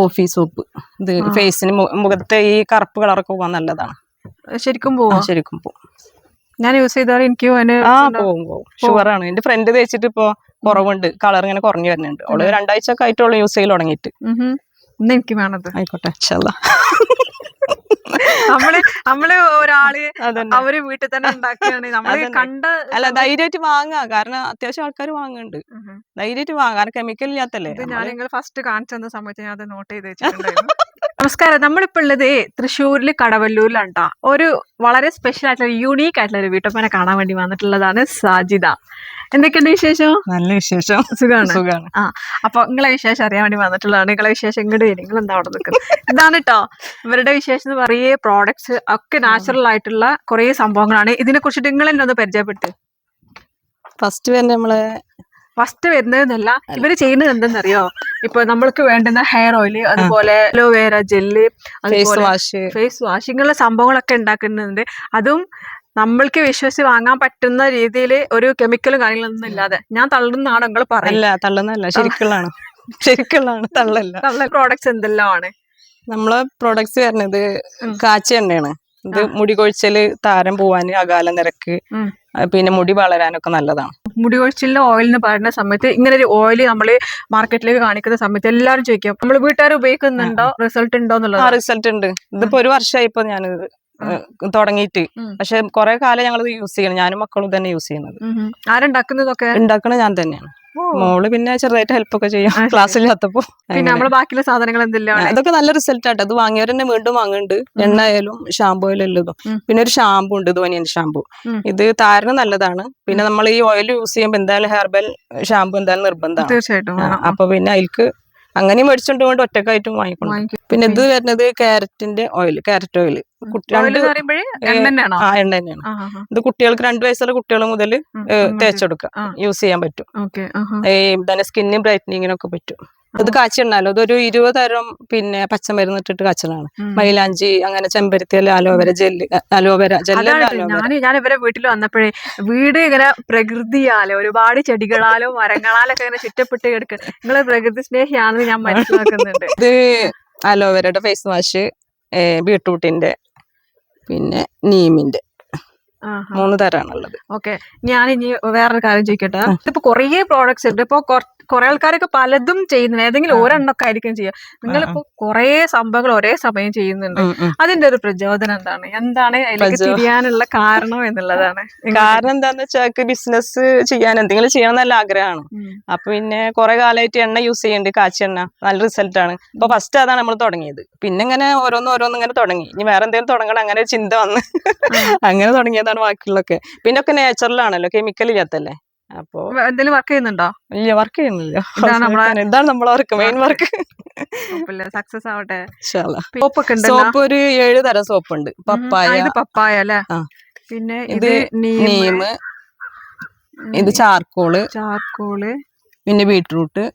Coffee soap ഇത് ഫേസിന് മുഖത്തെ ഈ കറുപ്പ് കളറൊക്കെ പോകാൻ നല്ലതാണ്. ശരിക്കും പോവാ? ശരിക്കും പോവും. ഞാൻ യൂസ് ചെയ്താൽ എനിക്ക് ആ പോവും പോവും. ഷുവറാണ് ആണ്. എന്റെ ഫ്രണ്ട് തേച്ചിട്ട് ഇപ്പൊ കുറവുണ്ട്. കളർ ഇങ്ങനെ കുറഞ്ഞു വരുന്നുണ്ട്. അവൾ രണ്ടാഴ്ച ഒക്കെ ആയിട്ടുള്ള യൂസ് ചെയ്യൽ തുടങ്ങിയിട്ട്. എനിക്ക് വേണത്. ആയിക്കോട്ടെ ഇൻഷാല്ലാ. നമ്മൾ നമ്മൾ ഒരാൾ അവർ വീട്ടിൽ തന്നെ നമ്മൾ കണ്ട അല്ല ധൈര്യമായിട്ട് വാങ്ങാ കാരണം അത്യാവശ്യം ആൾക്കാർ വാങ്ങുന്നുണ്ട്. ധൈര്യമായിട്ട് വാങ്ങാം കാരണം കെമിക്കൽ ഇല്ലാത്തല്ലേ? ഞാൻ നിങ്ങൾ ഫസ്റ്റ് കാണിച്ചു തന്ന സമയത്ത് ഞാൻ അത് നോട്ട് ചെയ്ത് വെച്ചിട്ടുണ്ടായിരുന്നു. നമസ്കാരം. നമ്മളിപ്പോ ഉള്ളത് തൃശ്ശൂരിൽ കടവല്ലൂരിലാണ് ഒരു വളരെ സ്പെഷ്യൽ ആയിട്ടുള്ള യൂണീക്ക് ആയിട്ടുള്ള ഒരു വീട്ടപ്പനെ കാണാൻ വേണ്ടി വന്നിട്ടുള്ളതാണ് സാജിദ. എന്തൊക്കെയുണ്ട് വിശേഷം? നല്ല വിശേഷം. സുഖമാണ് സുഖമാണ് ആ അപ്പൊ നിങ്ങളെ വിശേഷം അറിയാൻ വേണ്ടി വന്നിട്ടുള്ളതാണ്. നിങ്ങളെ വിശേഷം ഇങ്ങോട്ട് വരും. നിങ്ങൾ എന്താ അവിടെ നിൽക്കുന്നത് ഇതാണ് കേട്ടോ ഇവരുടെ വിശേഷം എന്ന് പറയേ പ്രോഡക്ട്സ് ഒക്കെ നാച്ചുറൽ ആയിട്ടുള്ള കുറെ സംഭവങ്ങളാണ്. ഇതിനെ കുറിച്ചിട്ട് നിങ്ങൾ എന്നെ ഒന്ന് പരിചയപ്പെട്ട് ഫസ്റ്റ് തന്നെ നമ്മൾ ഫസ്റ്റ് വരുന്നതെന്നല്ല ഇവർ ചെയ്യുന്നത് എന്തെന്നറിയോ? ഇപ്പൊ നമ്മൾക്ക് വേണ്ടുന്ന ഹെയർ ഓയിൽ അതുപോലെ aloe vera gel face wash face wash ഇങ്ങനെയുള്ള സംഭവങ്ങളൊക്കെ ഉണ്ടാക്കുന്നുണ്ട്. അതും നമ്മൾക്ക് വിശ്വസിച്ച് വാങ്ങാൻ പറ്റുന്ന രീതിയിൽ ഒരു കെമിക്കലും കാര്യങ്ങളൊന്നും ഇല്ലാതെ. ഞാൻ തള്ളുന്നതാണ് നിങ്ങൾ പറയുന്നത്. തള്ളുന്നല്ല ശരിക്കുള്ളതാണ്. ശരിക്കുള്ളതാണ്. തള്ളല്ല. തള്ള പ്രോഡക്ട്സ് എന്തെല്ലാമാണ് നമ്മളെ പ്രോഡക്ട്സ് വരുന്നത്. കാച്ചി എണ്ണയാണ്. ഇത് മുടി കൊഴിച്ചൽ താരം പോവാന് അകാല നിരക്ക് പിന്നെ മുടി വളരാനൊക്കെ നല്ലതാണ്. മുടി കൊഴിച്ചിലിന്റെ ഓയിൽ എന്ന് പറയുന്ന സമയത്ത് ഇങ്ങനെ ഒരു ഓയിൽ നമ്മൾ മാർക്കറ്റിലേക്ക് കാണിക്കുന്ന സമയത്ത് എല്ലാവരും ചോദിക്കും നമ്മൾ വീട്ടുകാർ ഉപയോഗിക്കുന്നുണ്ടോ? റിസൾട്ട് ഉണ്ടോ ആ എന്നുള്ളത് റിസൾട്ട് ഉണ്ട്. ഇതിപ്പോ ഒരു വർഷമായി ഇപ്പൊ ഞാൻ തുടങ്ങിയിട്ട്. പക്ഷെ കുറെ കാലം ഞങ്ങൾ യൂസ് ചെയ്യണം ഞാനും മക്കളും തന്നെ യൂസ് ചെയ്യുന്നത്. ആരുണ്ടാക്കുന്നതൊക്കെ? ഉണ്ടാക്കണ ഞാൻ തന്നെയാണ്. മോൾ പിന്നെ ചെറുതായിട്ട് ഹെൽപ്പ് ഒക്കെ ചെയ്യും. ക്ലാസ് ഇല്ലാത്തപ്പോ പിന്നെ നമ്മൾ ബാക്കിയുള്ള സാധനങ്ങൾ എന്തെല്ലാം? അതൊക്കെ നല്ല റിസൾട്ട് ആട്ടോ. അത് വാങ്ങിയവർ തന്നെ വീണ്ടും വാങ്ങുന്നുണ്ട് എണ്ണ ആയാലും ഷാമ്പു ആയാലും എല്ലാം. പിന്നെ ഒരു ഷാമ്പു ഉണ്ട്. ധോനിയൻ ഷാമ്പു. ഇത് താരന് നല്ലതാണ്. പിന്നെ നമ്മൾ ഈ ഓയിൽ യൂസ് ചെയ്യുമ്പോൾ എന്തായാലും ഹെർബൽ ഷാമ്പു എന്തായാലും നിർബന്ധമാണ്. തീർച്ചയായിട്ടും. അപ്പൊ പിന്നെ അതിൽക്ക് അങ്ങനെയും മേടിച്ചോണ്ട് കൊണ്ട് ഒറ്റക്കായിട്ടും വാങ്ങിക്കണം പിന്നെ ഇത് വരുന്നത് ക്യാരറ്റിന്റെ ഓയിൽ ക്യാരറ്റ് ഓയിൽ ആ എണ്ണ തന്നെയാണ്. ഇത് കുട്ടികൾക്ക് രണ്ടു വയസ്സുള്ള കുട്ടികൾ മുതൽ തേച്ചെടുക്കാം യൂസ് ചെയ്യാൻ പറ്റും. ഈ തന്നെ സ്കിന്നും ബ്രൈറ്റനിങ്ങിനൊക്കെ പറ്റും. ഇത് കാച്ചിടണല്ലോ അതൊരു ഇരുപത് തരം പിന്നെ പച്ചമരുന്ന് ഇട്ടിട്ട് കാച്ചലാണ് മൈലാഞ്ചി അങ്ങനെ ചെമ്പരത്തി അലോവേര ജെല്ല് അലോവേര അതാണ് ഞാൻ ഞാൻ ഇവരെ വീട്ടിൽ വന്നപ്പോഴേ വീട് ഇങ്ങനെ പ്രകൃതിയാലോ ഒരുപാട് ചെടികളാലോ മരങ്ങളാലോ ഒക്കെ ഇങ്ങനെ ചുറ്റപ്പെട്ട് കിടക്കുക നിങ്ങൾ പ്രകൃതി സ്നേഹിയാണെന്ന് ഞാൻ മനസ്സിലാക്കുന്നുണ്ട്. ഇത് അലോവേരയുടെ ഫേസ് വാഷ് ബീട്രൂട്ടിന്റെ പിന്നെ നീമിന്റെ. മൂന്ന് തരാണുള്ളത്. ഓക്കെ. ഞാൻ ഇനി വേറൊരു കാര്യം ചോദിക്കട്ടെ? ഇതിപ്പോ കുറേ പ്രോഡക്ട്സ് ഉണ്ട്. ഇപ്പൊ കുറെ ആൾക്കാരൊക്കെ പലതും ചെയ്യുന്നുണ്ട്. ഏതെങ്കിലും ഒരെണ്ണൊക്കെ ആയിരിക്കും ചെയ്യുക നിങ്ങളിപ്പോ കുറേ സംഭവങ്ങൾ ഒരേ സമയം ചെയ്യുന്നുണ്ട്. അതിന്റെ ഒരു പ്രചോദനം എന്താണ്? എന്താണ് അതിലേക്ക് തിരിയാനുള്ള കാരണം എന്നുള്ളതാണ്. കാരണം എന്താന്ന് വെച്ചാൽ ബിസിനസ് ചെയ്യാൻ എന്തെങ്കിലും ചെയ്യണം നല്ല ആഗ്രഹമാണ്. അപ്പൊ പിന്നെ കുറെ കാലമായിട്ട് എണ്ണ യൂസ് ചെയ്യുന്നുണ്ട് കാച്ചി എണ്ണ. നല്ല റിസൾട്ട് ആണ്. അപ്പൊ ഫസ്റ്റ് അതാണ് നമ്മൾ തുടങ്ങിയത്. പിന്നെ ഇങ്ങനെ ഓരോന്ന് ഓരോന്ന് ഇങ്ങനെ തുടങ്ങി. ഇനി വേറെ എന്തെങ്കിലും തുടങ്ങണം. അങ്ങനെ ഒരു ചിന്ത വന്ന് അങ്ങനെ തുടങ്ങിയതാണ് ബാക്കിയുള്ളൊക്കെ പിന്നെ ഒക്കെ നാച്ചുറലാണല്ലോ കെമിക്കൽ ഇല്ലാത്തല്ലേ? അപ്പോ എന്തെങ്കിലും വർക്ക് ചെയ്യുന്നുണ്ടോ? ഇല്ല വർക്ക് ചെയ്യുന്നില്ല. ഇതാണ് നമ്മളെ- വർക്ക് മെയിൻ വർക്ക് സക്സസ് ആവട്ടെ. സോപ്പ് ഒരു ഏഴ് തരം സോപ്പ് ഉണ്ട്. പപ്പായ ഇത് പപ്പായ. അല്ലേ? പിന്നെ ഇത് നീം. ഇത് ചാർക്കോൾ. ചാർക്കോൾ. പിന്നെ ബീട്രൂട്ട്.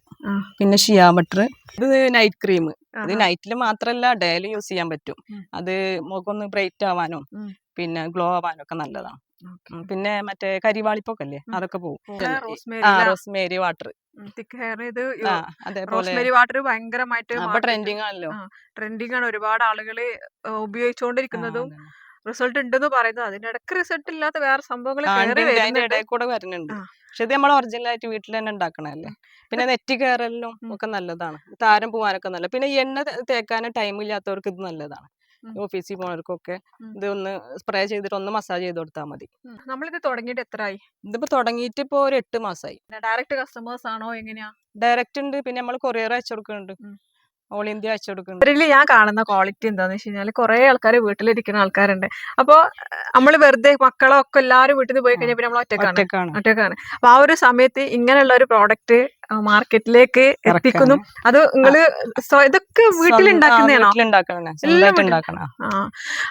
പിന്നെ ഷിയാ ബട്ടർ ഇത് നൈറ്റ് ക്രീം. ഇത്. നൈറ്റിൽ മാത്രല്ല ഡെയിലി യൂസ് ചെയ്യാൻ പറ്റും. അത് മുഖമൊന്ന് ബ്രൈറ്റ് ആവാനും പിന്നെ ഗ്ലോ ആവാനും ഒക്കെ നല്ലതാണ്. പിന്നെ മറ്റേ കരിവാളിപ്പൊക്കല്ലേ? അതൊക്കെ പോകും റോസ്മേരി ആ റോസ്മേരി വാട്ടർ. ഇത് റോസ്മേരി വാട്ടർ ഭയങ്കരമായിട്ട് ട്രെൻഡിങ് ആണല്ലോ ട്രെൻഡിങ് ആണ് ഒരുപാട് ആളുകൾ ഉപയോഗിച്ചുകൊണ്ടിരിക്കുന്നതും റിസൾട്ട് ഉണ്ടെന്ന് പറയുന്നത് ഇടയ്ക്ക് റിസൾട്ട് ഇല്ലാത്ത വേറെ സംഭവങ്ങൾ ഇടയിൽ കൂടെ വരുന്നുണ്ട്. പക്ഷെ ഇത് നമ്മൾ ഒറിജിനൽ ആയിട്ട് വീട്ടിൽ തന്നെ ഉണ്ടാക്കണല്ലേ പിന്നെ നെറ്റ് കയറലിനും ഒക്കെ നല്ലതാണ്. താരം പോവാനൊക്കെ നല്ല പിന്നെ എണ്ണ തേക്കാനും ടൈം ഇല്ലാത്തവർക്ക് ഇത് നല്ലതാണ്. ഓഫീസിൽ പോണവർക്കൊക്കെ. ഇത് ഒന്ന് സ്പ്രേ ചെയ്തിട്ട് ഒന്ന് മസാജ് ചെയ്ത് കൊടുത്താൽ മതി. നമ്മളിത് തുടങ്ങിയിട്ട് എത്രയായി ഇതിപ്പോ തുടങ്ങിയിട്ട് ഇപ്പൊ ഒരു എട്ട് മാസമായി ഡയറക്റ്റ് കസ്റ്റമേഴ്സ് ആണോ എങ്ങനെയാ? ഡയറക്റ്റ് ഉണ്ട്. പിന്നെ നമ്മൾ കൊറിയർ അയച്ചു കൊടുക്കുന്നുണ്ട്. ഓൾ ഇന്ത്യ അയച്ചു കൊടുക്കുന്നുണ്ട്. ഇതിൽ ഞാൻ കാണുന്ന ക്വാളിറ്റി എന്താന്ന് വെച്ച് കഴിഞ്ഞാൽ കുറെ ആൾക്കാർ വീട്ടിലിരിക്കുന്ന ആൾക്കാരുണ്ട്. അപ്പൊ നമ്മൾ വെറുതെ മക്കളൊക്കെ എല്ലാരും എല്ലാവരും വീട്ടിൽ നിന്ന് പോയി കഴിഞ്ഞാൽ പിന്നെ നമ്മൾ ഒറ്റക്കാണ്. ഒറ്റക്കാണ്. അപ്പൊ ആ ഒരു സമയത്ത് ഇങ്ങനെയുള്ള ഒരു പ്രോഡക്റ്റ് മാർക്കറ്റിലേക്ക് എത്തിക്കുന്നു അത് നിങ്ങൾ ഇതൊക്കെ വീട്ടിലുണ്ടാക്കുന്നതാണോ?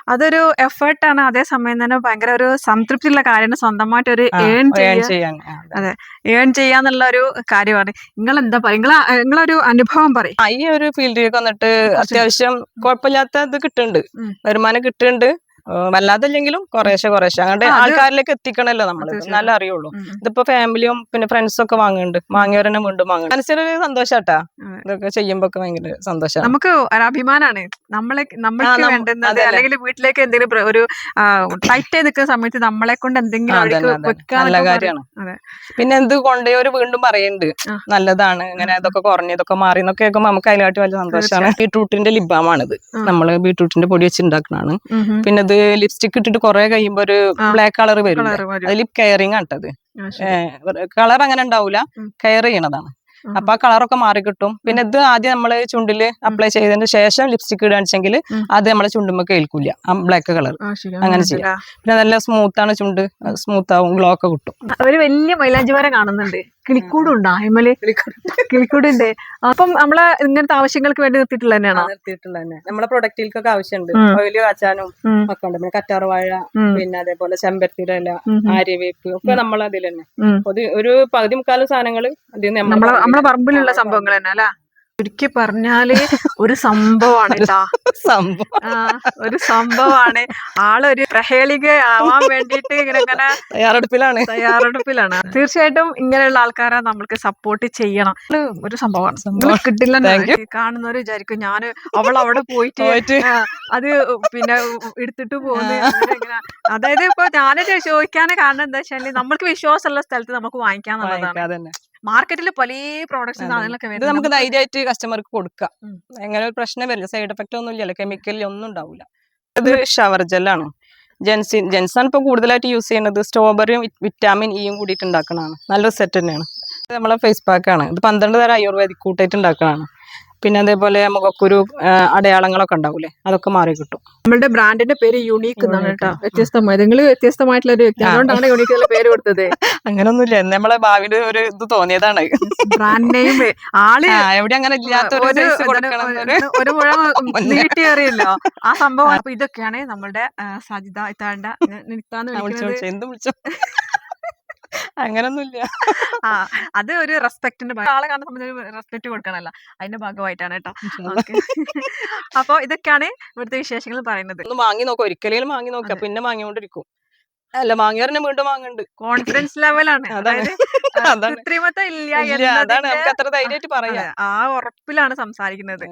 അതൊരു എഫേർട്ടാണ്. അതേ സമയം തന്നെ ഭയങ്കര ഒരു സംതൃപ്തിയുള്ള കാര്യമാണ്. സ്വന്തമായിട്ട് ഒരു ഏൺ ചെയ്യാൻ. അതെ. ഏൺ ചെയ്യാന്നുള്ള ഒരു കാര്യമാണ്. നിങ്ങൾ എന്താ പറയുക നിങ്ങളെ നിങ്ങളൊരു അനുഭവം പറയും. ഈ ഒരു ഫീൽഡിലേക്ക് വന്നിട്ട് അത്യാവശ്യം കുഴപ്പമില്ലാത്ത ഇത് കിട്ടുന്നുണ്ട്. വരുമാനം കിട്ടുന്നുണ്ട്. വല്ലാതില്ലെങ്കിലും കുറേശ്ശെ കുറേശ്ശെ. അങ്ങനെ ആൾക്കാരിലേക്ക് എത്തിക്കണല്ലോ നമ്മൾ നല്ല എന്നാലേ അറിയുള്ളൂ. ഇതിപ്പോ ഫാമിലിയും പിന്നെ ഫ്രണ്ട്സും ഒക്കെ വാങ്ങുന്നുണ്ട് വാങ്ങിയവരെന്നെ വീണ്ടും വാങ്ങുന്നുണ്ട് മനസ്സിനൊരു സന്തോഷാട്ടാ. ഇതൊക്കെ ചെയ്യുമ്പോ ഒക്കെ ഭയങ്കര സന്തോഷം നമുക്ക് അഭിമാനാണ്. നമ്മളെ നമ്മൾക്ക് വേണ്ടുന്നത് അല്ലെങ്കിൽ വീട്ടിലേക്ക് എന്തെങ്കിലും ഒരു ടൈറ്റ് ചെയ്ത് നിൽക്കുന്ന സമയത്ത് നമ്മളെ കൊണ്ട് എന്തെങ്കിലും നല്ല കാര്യമാണ്. പിന്നെ എന്ത് കൊണ്ടുപോയവര് വീണ്ടും പറയുന്നുണ്ട് നല്ലതാണ്. ഇങ്ങനെ ഇതൊക്കെ കുറഞ്ഞു ഇതൊക്കെ മാറി എന്നൊക്കെ കേൾക്കുമ്പോൾ നമുക്ക് അതിലായിട്ട് വലിയ സന്തോഷമാണ് ബീട്രൂട്ടിന്റെ ലിബാമാണിത്. നമ്മൾ ബീട്രൂട്ടിന്റെ പൊടി വെച്ച് ഉണ്ടാക്കുന്നതാണ് ഉം, ഉം. പിന്നെ ഇത് ലിപ്സ്റ്റിക് ഇട്ടിട്ട് കുറെ കഴിയുമ്പോ ഒരു ബ്ലാക്ക് കളർ വരും. അത് ലിപ് കെയറിങ് ആട്ടത്. കളർ അങ്ങനെ ഉണ്ടാവൂല. കെയർ ചെയ്യണതാണ്. അപ്പൊ ആ കളറൊക്കെ മാറി കിട്ടും. പിന്നെ ഇത് ആദ്യം നമ്മൾ ചുണ്ടിൽ അപ്ലൈ ചെയ്തതിന് ശേഷം ലിപ്സ്റ്റിക് ഇടുകയാണെങ്കിൽ അത് നമ്മളെ ചുണ്ടുമ്പോ കേൾക്കില്ല ആ ബ്ലാക്ക് കളർ അങ്ങനെ ചെയ്യാം. പിന്നെ നല്ല സ്മൂത്ത് ആണ് ചുണ്ട്. സ്മൂത്ത് ആവും. ഗ്ലോ ഒക്കെ കിട്ടും. ഒരു വലിയ മൈലാഞ്ചി വരെ കാണുന്നുണ്ട് കിളിക്കൂടുണ്ടോ അയിമൽ? കിളിക്കൂടുണ്ട് അപ്പം നമ്മളെ ഇങ്ങനത്തെ ആവശ്യങ്ങൾക്ക് വേണ്ടി നിർത്തിയിട്ടുള്ള തന്നെയാണോ? നിർത്തിയിട്ടുള്ള തന്നെ. നമ്മളെ പ്രൊഡക്റ്റിൽക്കൊക്കെ ആവശ്യമുണ്ട്. ഓയിൽ കാച്ചാനും ഒക്കെ ഉണ്ട്. പിന്നെ കറ്റാർവാഴ വാഴ പിന്നെ അതേപോലെ ചെമ്പരത്തിയുടെ ഇല. ആര്യവേപ്പ് ഒക്കെ നമ്മളതിൽ തന്നെ. ഒരു ഒരു പകുതി മുക്കാലും സാധനങ്ങൾ അതിൽ നിന്ന് നമ്മളെ നമ്മളെ പറമ്പിലുള്ള സംഭവങ്ങൾ തന്നെ അല്ല? ചുരുക്കി പറഞ്ഞാൽ ഒരു സംഭവമാണ് കേട്ടാ സംഭവം. ഒരു സംഭവമാണ്. ആളൊരു പ്രഹേളിക ആവാൻ വേണ്ടിയിട്ട് ഇങ്ങനെ ഇങ്ങനെ തയ്യാറെടുപ്പിലാണ്. തയ്യാറെടുപ്പിലാണ്. തീർച്ചയായിട്ടും ഇങ്ങനെയുള്ള ആൾക്കാരെ നമ്മൾക്ക് സപ്പോർട്ട് ചെയ്യണം. ഒരു സംഭവമാണ്. സംഭവം. കിട്ടില്ല കാണുന്നവർ വിചാരിക്കും ഞാൻ അവൾ അവിടെ പോയിട്ട് അത് പിന്നെ എടുത്തിട്ട് പോകുന്നു അങ്ങനെ അതായത് ഇപ്പൊ ഞാനൊരു ചോദിക്കാന് കാരണം എന്താ വെച്ചാൽ നമ്മൾക്ക് വിശ്വാസമുള്ള സ്ഥലത്ത് നമുക്ക് വാങ്ങിക്കാന്നുള്ളതാണ്. മാർക്കറ്റിൽ പല പ്രോഡക്ട്സ്. സാധനങ്ങളൊക്കെ ഇത് നമുക്ക് ധൈര്യമായിട്ട് കസ്റ്റമർക്ക് കൊടുക്കാം. എങ്ങനെ ഒരു പ്രശ്നം വരില്ല. സൈഡ് എഫക്റ്റ് ഒന്നും ഇല്ലല്ലോ കെമിക്കൽ ഒന്നും ഉണ്ടാവില്ല ഇത് ഷവർ ജെല്ലാണ് ജെൻസി ജെൻസാണ് ഇപ്പോൾ കൂടുതലായിട്ട് യൂസ് ചെയ്യുന്നത്. സ്ട്രോബെറിയും വിറ്റാമിൻ ഇയും കൂടിയിട്ട് ഉണ്ടാക്കണതാണ്. നല്ല സെറ്റ് തന്നെയാണ്. നമ്മളെ ഫേസ് പാക്കാണ് ഇത് പന്ത്രണ്ട് തരം ആയുർവേദിക് കൂട്ടായിട്ട് ഉണ്ടാക്കണതാണ്. പിന്നെ അതേപോലെ മുഖക്കുരു ഒരു അടയാളങ്ങളൊക്കെ ഉണ്ടാവൂലേ? അതൊക്കെ മാറി കിട്ടും. നമ്മളുടെ ബ്രാൻഡിന്റെ പേര് യുണീക്ക് എന്നാണ്. കേട്ടോ. വ്യത്യസ്തമായി നിങ്ങൾ വ്യത്യസ്തമായിട്ടുള്ള ഒരു വ്യക്തി. അതുകൊണ്ടാണ് യുണീക്ക് പേര് കൊടുത്തത്. അങ്ങനൊന്നുമില്ല. നമ്മളെ ഭാവിയുടെ ഒരു ഇത് തോന്നിയതാണ്. ബ്രാൻഡ് നെയിം ആൾ എവിടെ അങ്ങനെ ഇല്ലാത്ത ഒരു ഒരു size എന്താണ് കൊടുക്കണം എന്നൊരു ഒരു- ഒരു മുഴ മുന്നേ. നീട്ടി അറിയല്ലോ. ആ സംഭവം ഇതൊക്കെയാണ് നമ്മളുടെ സജിത ഇത്താണ്ട എന്ത് വിളിച്ചോ? അങ്ങനൊന്നുമില്ല ആ അത് ഒരു റെസ്പെക്ടിന്റെ ആളെ കാണുന്ന റെസ്പെക്ട് കൊടുക്കണല്ല. അതിന്റെ ഭാഗമായിട്ടാണ് കേട്ടോ. അപ്പൊ ഇതൊക്കെയാണ് ഇവിടുത്തെ വിശേഷങ്ങൾ പറയുന്നത്. ഒന്ന് വാങ്ങി നോക്കാം. ഒരിക്കലും വാങ്ങി നോക്കാം. പിന്നെ വാങ്ങിക്കൊണ്ടിരിക്കും അല്ല വാങ്ങിയവരന്നെ വീണ്ടും വാങ്ങുന്നുണ്ട് കോൺഫിഡൻസ് ലെവലാണ് അതായത് ഇല്ല അതാണ്. നമുക്ക് അത്ര ധൈര്യമായിട്ട് പറയാം. ആ ഉറപ്പിലാണ് സംസാരിക്കുന്നത്.